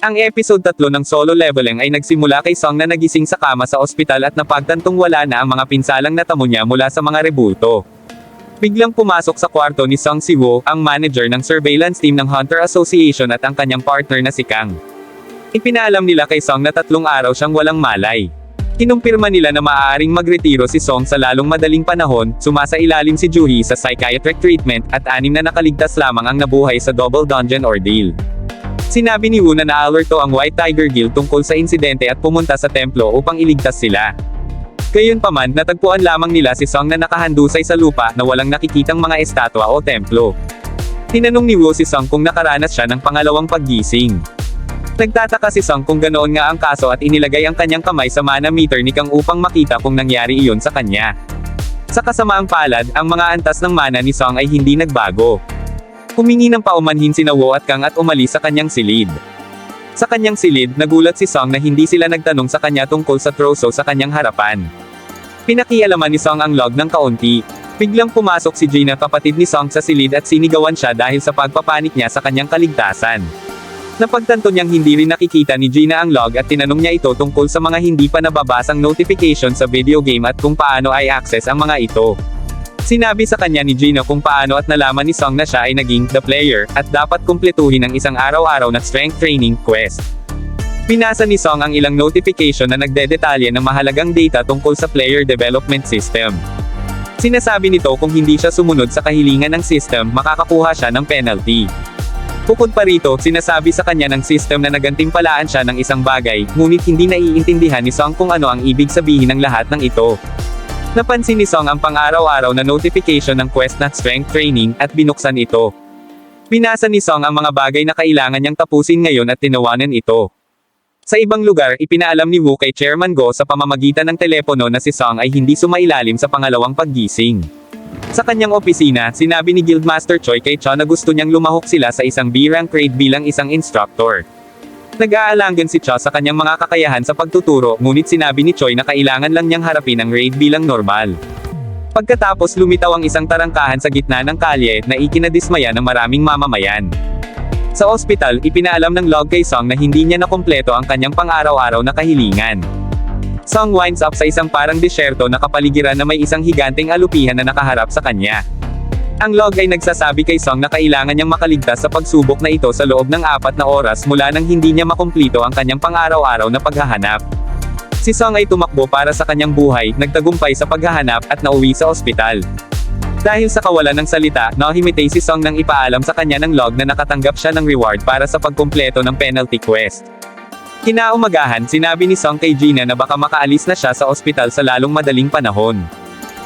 Ang episode 3 ng solo leveling ay nagsimula kay Song na nagising sa kama sa ospital at napagtantong wala na ang mga pinsalang natamo niya mula sa mga rebulto. Biglang pumasok sa kwarto ni Song Si-woo, ang manager ng surveillance team ng Hunter Association at ang kanyang partner na si Kang. Ipinaalam nila kay Song na tatlong araw siyang walang malay. Kinumpirma nila na maaaring magretiro si Song sa lalong madaling panahon, sumasailalim si Juhee sa psychiatric treatment, at anim na nakaligtas lamang ang nabuhay sa double dungeon ordeal. Sinabi ni Wu na na-alerto ang White Tiger Guild tungkol sa insidente at pumunta sa templo upang iligtas sila. Gayunpaman, natagpuan lamang nila si Song na nakahandusay sa lupa na walang nakikitang mga estatwa o templo. Tinanong ni Wu si Song kung nakaranas siya ng pangalawang paggising. Nagtataka si Song kung ganoon nga ang kaso at inilagay ang kanyang kamay sa mana meter ni Kang upang makita kung nangyari iyon sa kanya. Sa kasamaang palad, ang mga antas ng mana ni Song ay hindi nagbago. Humingi ng paumanhin si Wo at Kang at umalis sa kanyang silid. Sa kanyang silid, nagulat si Song na hindi sila nagtanong sa kanya tungkol sa troso sa kanyang harapan. Pinakialaman ni Song ang log ng kaunti. Biglang pumasok si Gina kapatid ni Song sa silid at sinigawan siya dahil sa pagpapanik niya sa kanyang kaligtasan. Napagtanto niyang hindi rin nakikita ni Gina ang log at tinanong niya ito tungkol sa mga hindi pa nababasang notification sa video game at kung paano ay access ang mga ito. Sinabi sa kanya ni Gina kung paano at nalaman ni Song na siya ay naging the player at dapat kumpletuhin ang isang araw-araw na strength training quest. Pinasa ni Song ang ilang notification na nagdedetalye ng mahalagang data tungkol sa player development system. Sinasabi nito kung hindi siya sumunod sa kahilingan ng system, makakakuha siya ng penalty. Bukod pa rito, sinasabi sa kanya ng system na nagantimpalaan siya ng isang bagay, ngunit hindi naiintindihan ni Song kung ano ang ibig sabihin ng lahat ng ito. Napansin ni Song ang pang-araw-araw na notification ng quest na strength training, at binuksan ito. Binasa ni Song ang mga bagay na kailangan niyang tapusin ngayon at tinawanan ito. Sa ibang lugar, ipinaalam ni Wu kay Chairman Go sa pamamagitan ng telepono na si Song ay hindi sumailalim sa pangalawang paggising. Sa kanyang opisina, sinabi ni Guildmaster Choi kay Cho na gusto niyang lumahok sila sa isang B-rank grade bilang isang instructor. Nag-aalangan si Cho sa kanyang mga kakayahan sa pagtuturo, ngunit sinabi ni Choi na kailangan lang niyang harapin ang raid bilang normal. Pagkatapos lumitaw ang isang tarangkahan sa gitna ng kalye na ikinadismaya ng maraming mamamayan. Sa ospital, ipinaalam ng log kay Song na hindi niya nakompleto ang kanyang pang-araw-araw na kahilingan. Song winds up sa isang parang disyerto na kapaligiran na may isang higanteng alupihan na nakaharap sa kanya. Ang log ay nagsasabi kay Song na kailangan niyang makaligtas sa pagsubok na ito sa loob ng apat na oras mula nang hindi niya makumplito ang kanyang pang-araw-araw na paghahanap. Si Song ay tumakbo para sa kanyang buhay, nagtagumpay sa paghahanap, at nauwi sa ospital. Dahil sa kawalan ng salita, nahimitay si Song nang ipaalam sa kanya ng log na nakatanggap siya ng reward para sa pagkumpleto ng penalty quest. Kinaumagahan, sinabi ni Song kay Gina na baka makaalis na siya sa ospital sa lalong madaling panahon.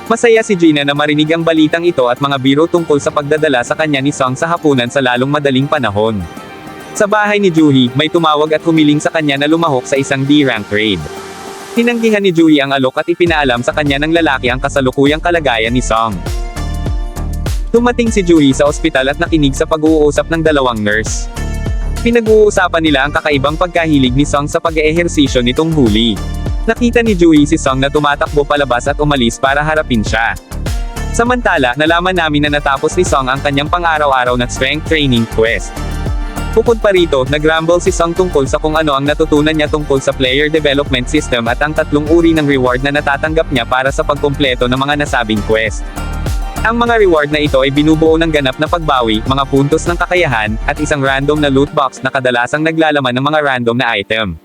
Masaya si Gina na marinig ang balitang ito at mga biro tungkol sa pagdadala sa kanya ni Song sa hapunan sa lalong madaling panahon. Sa bahay ni Juhee, may tumawag at humiling sa kanya na lumahok sa isang D-rank raid. Tinanggihan ni Juhee ang alok at ipinaalam sa kanya ng lalaki ang kasalukuyang kalagayan ni Song. Tumating si Juhee sa ospital at nakinig sa pag-uusap ng dalawang nurse. Pinag-uusapan nila ang kakaibang pagkahilig ni Song sa pag-eehersisyo nitong huli. Nakita ni Juhee si Song na tumatakbo palabas at umalis para harapin siya. Samantala, nalaman namin na natapos ni Song ang kanyang pang-araw-araw na strength training quest. Bukod pa rito, nag-rumble si Song tungkol sa kung ano ang natutunan niya tungkol sa player development system at ang tatlong uri ng reward na natatanggap niya para sa pagkumpleto ng mga nasabing quest. Ang mga reward na ito ay binubuo ng ganap na pagbawi, mga puntos ng kakayahan, at isang random na loot box na kadalasang naglalaman ng mga random na item.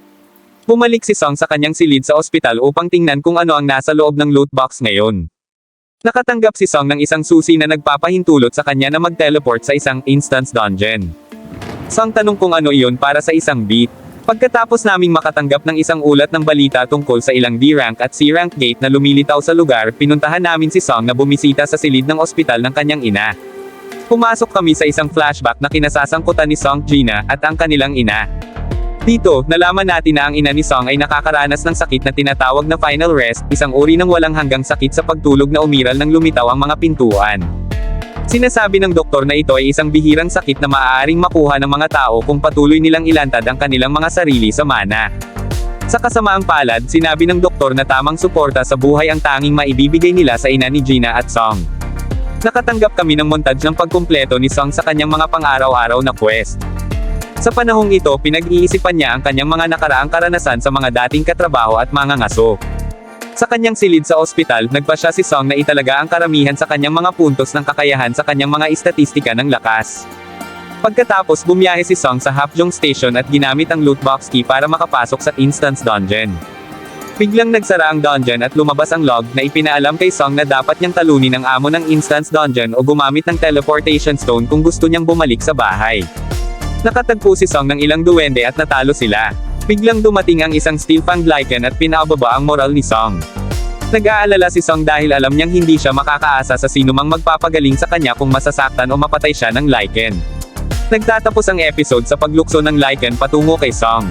Bumalik si Song sa kanyang silid sa ospital upang tingnan kung ano ang nasa loob ng loot box ngayon. Nakatanggap si Song ng isang susi na nagpapahintulot sa kanya na mag-teleport sa isang instance dungeon. Song tanong kung ano iyon para sa isang beat. Pagkatapos naming makatanggap ng isang ulat ng balita tungkol sa ilang D-rank at C-rank gate na lumilitaw sa lugar, pinuntahan namin si Song na bumisita sa silid ng ospital ng kanyang ina. Pumasok kami sa isang flashback na kinasasangkutan ni Song Gina at ang kanilang ina. Dito, nalaman natin na ang ina ni Song ay nakakaranas ng sakit na tinatawag na final rest, isang uri ng walang hanggang sakit sa pagtulog na umiral ng lumitaw ang mga pintuan. Sinasabi ng doktor na ito ay isang bihirang sakit na maaaring makuha ng mga tao kung patuloy nilang ilantad ang kanilang mga sarili sa mana. Sa kasamaang palad, sinabi ng doktor na tamang suporta sa buhay ang tanging maibibigay nila sa ina ni Gina at Song. Nakatanggap kami ng montage ng pagkumpleto ni Song sa kanyang mga pang-araw-araw na quest. Sa panahong ito pinag-iisipan niya ang kanyang mga nakaraang karanasan sa mga dating katrabaho at mga ngaso. Sa kanyang silid sa ospital, nagpa siya si Song na italaga ang karamihan sa kanyang mga puntos ng kakayahan sa kanyang mga istatistika ng lakas. Pagkatapos bumiyahe si Song sa Hapjong Station at ginamit ang loot box key para makapasok sa Instance Dungeon. Biglang nagsara ang dungeon at lumabas ang log na ipinaalam kay Song na dapat niyang talunin ang amo ng Instance Dungeon o gumamit ng Teleportation Stone kung gusto niyang bumalik sa bahay. Nakatagpo si Song ng ilang duwende at natalo sila. Biglang dumating ang isang steel fang Lycan at pinababa ang moral ni Song. Nag-aalala si Song dahil alam niyang hindi siya makakaasa sa sinumang magpapagaling sa kanya kung masasaktan o mapatay siya ng Lycan. Nagtatapos ang episode sa paglukso ng Lycan patungo kay Song.